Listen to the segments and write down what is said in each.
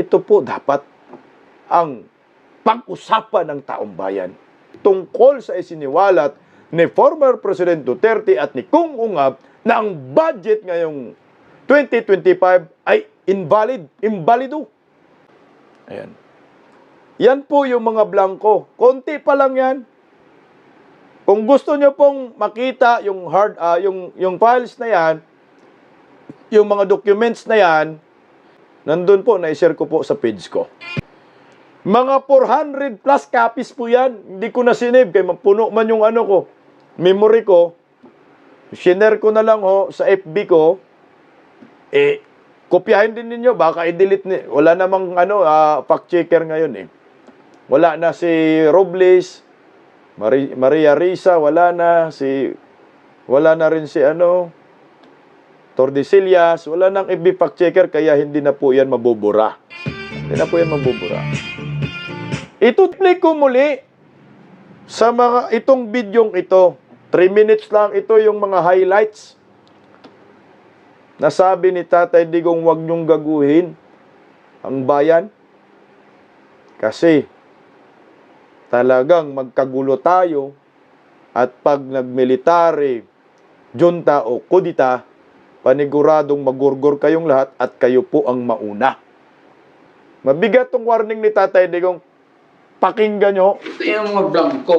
ito po dapat ang pag-usapan ng taong bayan tungkol sa isiniwalat ni former President Duterte at ni Kung Ungab na ang budget ngayong 2025 ay invalid, invalido. Ayan. Yan po yung mga blanco. Konti pa lang yan. Kung gusto nyo pong makita yung hard ah, yung yung files na yan, yung mga documents na yan, nandun po, na-share ko po sa page ko. Mga 400 plus copies po yan. Hindi ko na sinave kay mapuno man yung ano ko, memory ko. Shinare ko na lang ho sa FB ko. Eh, kopyahin din ninyo. Baka i-delete ni. Wala namang ano, ah, fact checker ngayon eh. Wala na si Robles, Mari- Maria Risa, wala na si wala na rin si ano Tordesillas, wala nang FB fact checker kaya hindi na po yan mabubura. Hindi na po yan mabubura. Itutuloy ko muli sa mga itong bidyong ito. 3 minutes lang ito yung mga highlights. Nasabi ni Tatay Digong wag niyong gaguhin ang bayan. Kasi talagang magkagulo tayo at pag nagmilitary, junta o kudita, paniguradong magurgur kayong lahat at kayo po ang mauna. Mabigat tong warning ni Tatay Digong. Pakinggan nyo. Ito yung mga blanco.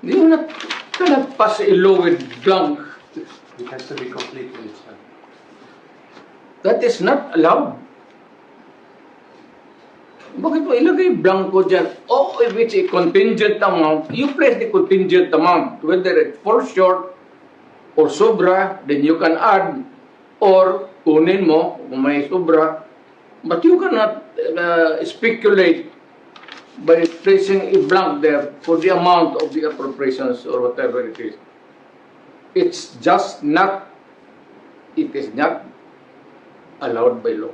Hindi mo na law with blank. It has to be complete in its hand. That is not allowed. Bakit mo ilagay blanco dyan? Oh, if it's a contingent amount, you place the contingent amount. Whether it falls short or sobra, then you can add. Or kunin mo kung may sobra. But you cannot uh, speculate by placing a blank there for the amount of the appropriations or whatever it is. It's just not, it is not allowed by law.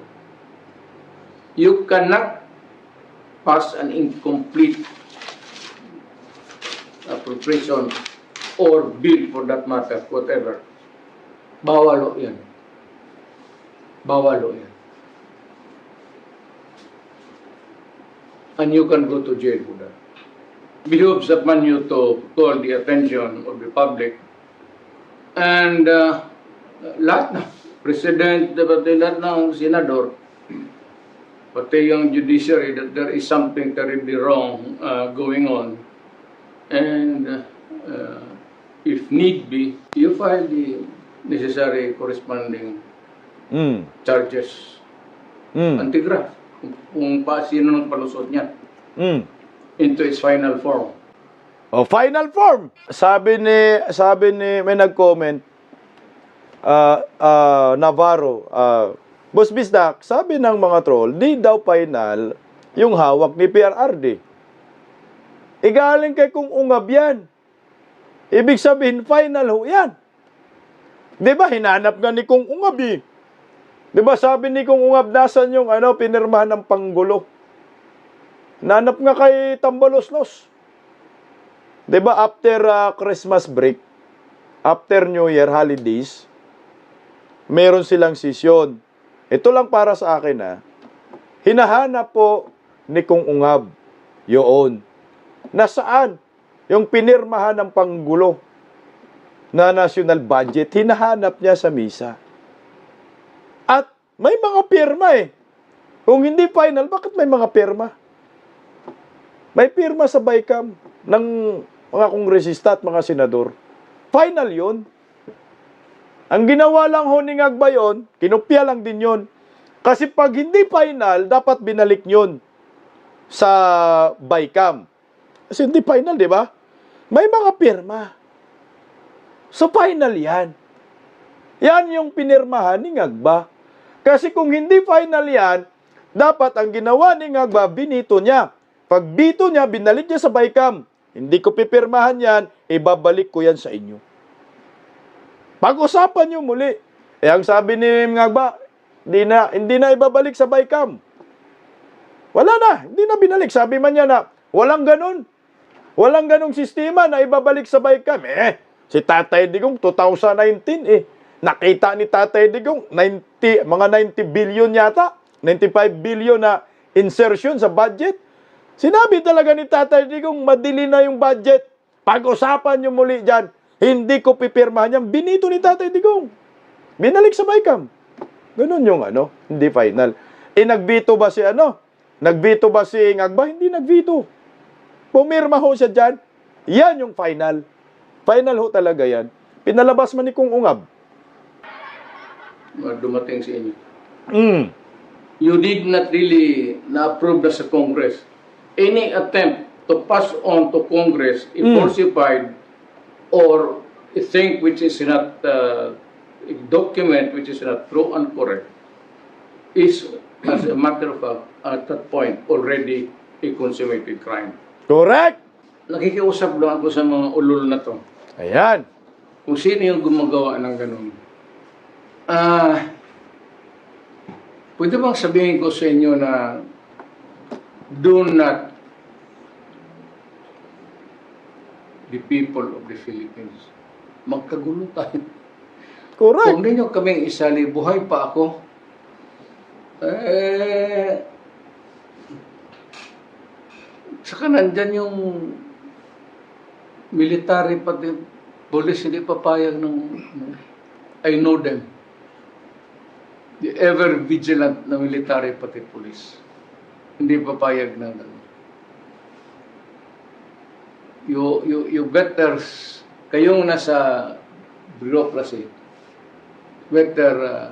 You cannot pass an incomplete appropriation or bill for that matter, whatever. Bawal o yan. Bawal o yan. And you can go to jail for that. Behoves upon you to call the attention of the public and uh, lahat na, President, pati lahat ng senador, pati yung judiciary, that there is something terribly wrong uh, going on. And uh, if need be, you file the necessary corresponding Mm. charges. Mm. Antigraph, kung, kung pa, sino nang palusot niya Mm. into its final form. O, final form. Sabi ni, sabi ni, may nag-comment, ah ah, Navarro, ah, Boss Bisdak, sabi ng mga troll, di daw final yung hawak ni PRRD. Igaling kay kung ungab yan. Ibig sabihin, final ho yan. Di ba, hinanap nga ni kung ungab eh. Di ba, sabi ni kung ungab, nasan yung ano, pinirmahan ng panggulo. Nanap nga kay Tambaloslos. 'Di ba after uh, Christmas break, after New Year holidays, meron silang sesyon. Ito lang para sa akin ha. Hinahanap po ni Kung Ungab yun. Nasaan? Yung pinirmahan ng Panggulo na national budget, hinahanap niya sa misa. At may mga pirma eh. Kung hindi final, bakit may mga pirma? May pirma sa BICAM ng mga kongresista at mga senador. Final yun. Ang ginawa lang ho ni Ngagba yun, kinopya lang din yun. Kasi pag hindi final, dapat binalik yun sa BICAM. Kasi hindi final, di ba? May mga pirma. So final yan. Yan yung pinirmahan ni Ngagba. Kasi kung hindi final yan, dapat ang ginawa ni Ngagba, binito niya. Pag bito niya, binalik niya sa BICAM. Hindi ko pipirmahan yan, ibabalik ko yan sa inyo. Pag-usapan niyo muli. Eh, ang sabi ni Ngagba, hindi na, hindi na ibabalik sa BICAM. Wala na, hindi na binalik. Sabi man niya na, walang ganun. Walang ganung sistema na ibabalik sa BICAM. Eh, si Tatay Digong 2019 eh. Nakita ni Tatay Digong, 90, mga 90 billion yata, 95 billion na insertion sa budget. Sinabi talaga ni Tatay Digong, madili na yung budget. Pag-usapan nyo muli dyan, hindi ko pipirmahan yan. Binito ni Tatay Digong. Binalik sa Bicam. Ganun yung ano, hindi final. Eh, nagbito ba si ano? Nagbito ba si Ngagba? Hindi nagbito. Pumirma ho siya dyan. Yan yung final. Final ho talaga yan. Pinalabas man ni Kung Ungab. dumating sa inyo. Mm. You did not really na-approve na sa Congress. Any attempt to pass on to Congress a Mm. falsified or a thing which is not uh, a document which is not true and correct is, as a matter of fact, at that point, already a consummated crime. Correct? Nakikiusap lang ako sa mga ulol na to. Ayan. kung sino yung gumagawa ng ganun. Ah, pwede bang sabihin ko sa inyo na do not the people of the Philippines magkagulo tayo. Correct. Kung ninyo kaming isali, buhay pa ako, eh, saka nandyan yung military pati police hindi papayag ng I know them. The ever vigilant na military pati police. Hindi papayag ng ano. You, you, you better, kayong nasa bureaucracy, better uh,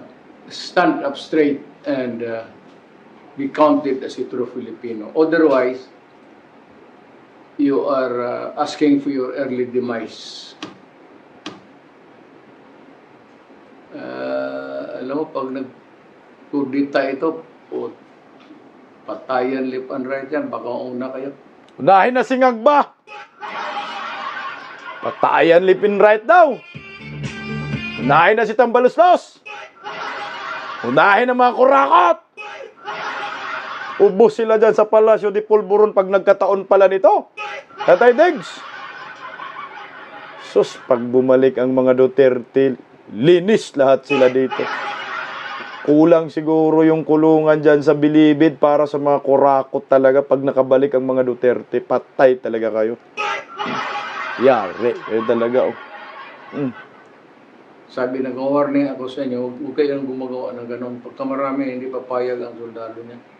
stand up straight and uh, be counted as a true Filipino. Otherwise, you are uh, asking for your early demise. Uh, alam mo, pag nag-kudita ito, o patayan lip and right yan, baka una kayo. Unahin na si Ngagba. Patayan lipin right daw. Unahin na si Tambaluslos. Unahin ang mga kurakot. Ubus sila dyan sa Palasyo de Pulburon pag nagkataon pala nito. Tatay Degs. Sus, pag bumalik ang mga Duterte, linis lahat sila dito. Kulang siguro yung kulungan dyan sa bilibid para sa mga kurakot talaga pag nakabalik ang mga Duterte. Patay talaga kayo. Yari. Kayo talaga. Oh. Mm. Sabi, nag-warning ako sa inyo, huwag kayong gumagawa ng ganun. Pagka marami, hindi papayag ang soldado niya.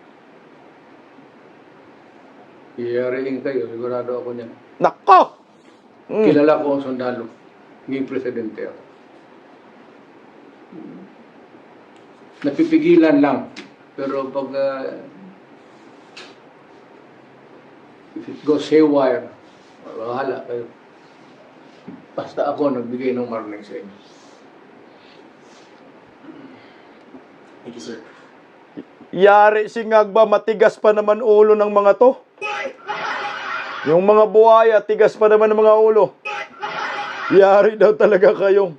Iyariin kayo, sigurado ako niyan. Nako! Mm. Kilala ko ang sundalo. Naging presidente ako. Napipigilan lang. Pero pag uh, if it goes haywire, bahala kayo. Basta ako nagbigay ng warning sa inyo. Thank you, sir. Yari si Ngagba, matigas pa naman ulo ng mga to. Yung mga buhaya, tigas pa naman ng mga ulo. Yari daw talaga kayong